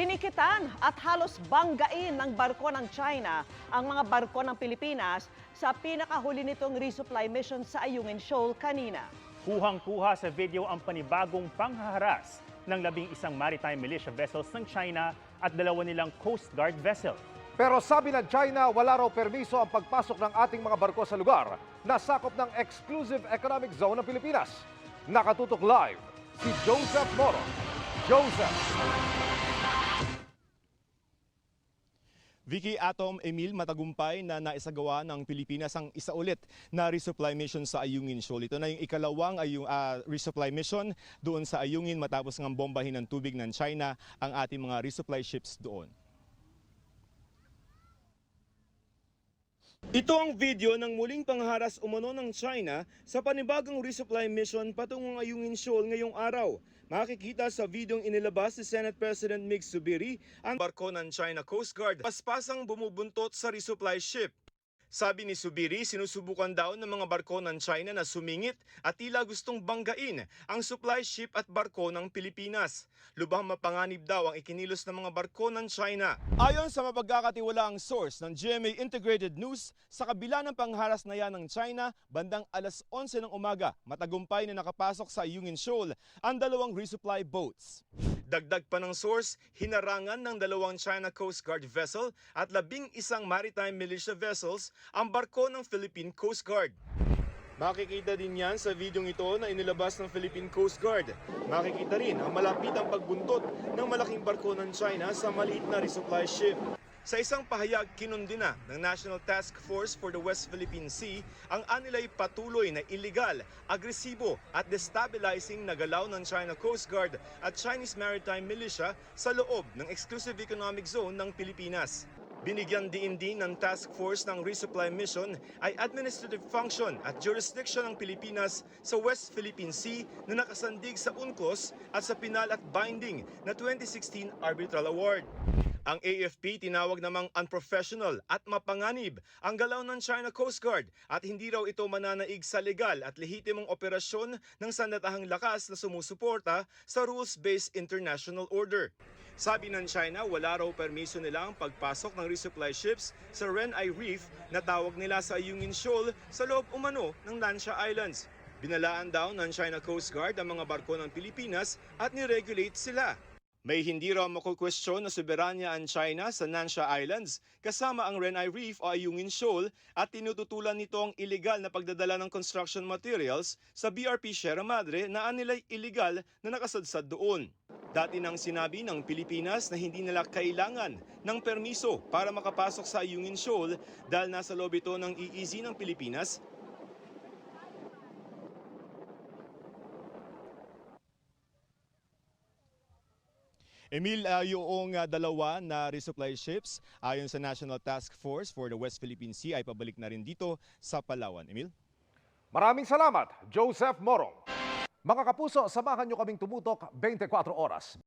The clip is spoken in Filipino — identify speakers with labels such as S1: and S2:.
S1: Dinikitan at halos banggain ng barko ng China ang mga barko ng Pilipinas sa pinakahuli nitong resupply mission sa Ayungin Shoal kanina.
S2: Kuhang-kuha sa video ang panibagong panghaharas ng labing isang maritime militia vessels ng China at dalawa nilang Coast Guard vessel.
S3: Pero sabi ng China, wala raw permiso ang pagpasok ng ating mga barko sa lugar na sakop ng Exclusive Economic Zone ng Pilipinas. Nakatutok live si Joseph Moro. Joseph!
S4: Vicky Atom Emil matagumpay na naisagawa ng Pilipinas ang isa ulit na resupply mission sa Ayungin Shoal. Ito na yung ikalawang ayung, ah, resupply mission doon sa Ayungin matapos ng bombahin ng tubig ng China ang ating mga resupply ships doon. Ito ang video ng muling pangharas umano ng China sa panibagong resupply mission patungong Ayungin Shoal ngayong araw. Makikita sa videong inilabas ni Senate President Mig Subiri ang barko ng China Coast Guard paspasang bumubuntot sa resupply ship. Sabi ni Subiri, sinusubukan daw ng mga barko ng China na sumingit at tila gustong banggain ang supply ship at barko ng Pilipinas. Lubhang mapanganib daw ang ikinilos ng mga barko ng China. Ayon sa mapagkakatiwalaang source ng GMA Integrated News, sa kabila ng pangharas na yan ng China, bandang alas 11 ng umaga, matagumpay na nakapasok sa Yungin Shoal ang dalawang resupply boats. Dagdag pa ng source, hinarangan ng dalawang China Coast Guard vessel at labing isang maritime militia vessels ang barko ng Philippine Coast Guard. Makikita din yan sa videong ito na inilabas ng Philippine Coast Guard. Makikita rin ang malapitang pagbuntot ng malaking barko ng China sa maliit na resupply ship. Sa isang pahayag, kinundi na ng National Task Force for the West Philippine Sea ang anilay patuloy na illegal, agresibo at destabilizing na galaw ng China Coast Guard at Chinese Maritime Militia sa loob ng Exclusive Economic Zone ng Pilipinas. Binigyan diin din ng task force ng resupply mission ay administrative function at jurisdiction ng Pilipinas sa West Philippine Sea na nakasandig sa UNCLOS at sa pinal at binding na 2016 Arbitral Award. Ang AFP tinawag namang unprofessional at mapanganib ang galaw ng China Coast Guard at hindi raw ito mananaig sa legal at lehitimong operasyon ng sandatahang lakas na sumusuporta sa rules-based international order. Sabi ng China, wala raw permiso nila ang pagpasok ng resupply ships sa Renai Reef na tawag nila sa Yungin Shoal sa loob umano ng Lancia Islands. Binalaan daw ng China Coast Guard ang mga barko ng Pilipinas at niregulate sila. May hindi raw makukwestiyon na soberanya ang China sa Nansha Islands kasama ang Renai Reef o Ayungin Shoal at tinututulan nito ang illegal na pagdadala ng construction materials sa BRP Sierra Madre na anilay illegal na nakasadsad doon. Dati nang sinabi ng Pilipinas na hindi nila kailangan ng permiso para makapasok sa Ayungin Shoal dahil nasa loob ito ng EEZ ng Pilipinas Emil, uh, yung uh, dalawa na resupply ships ayon sa National Task Force for the West Philippine Sea ay pabalik na rin dito sa Palawan. Emil?
S3: Maraming salamat, Joseph Moro. Mga kapuso, samahan nyo kaming tumutok 24 oras.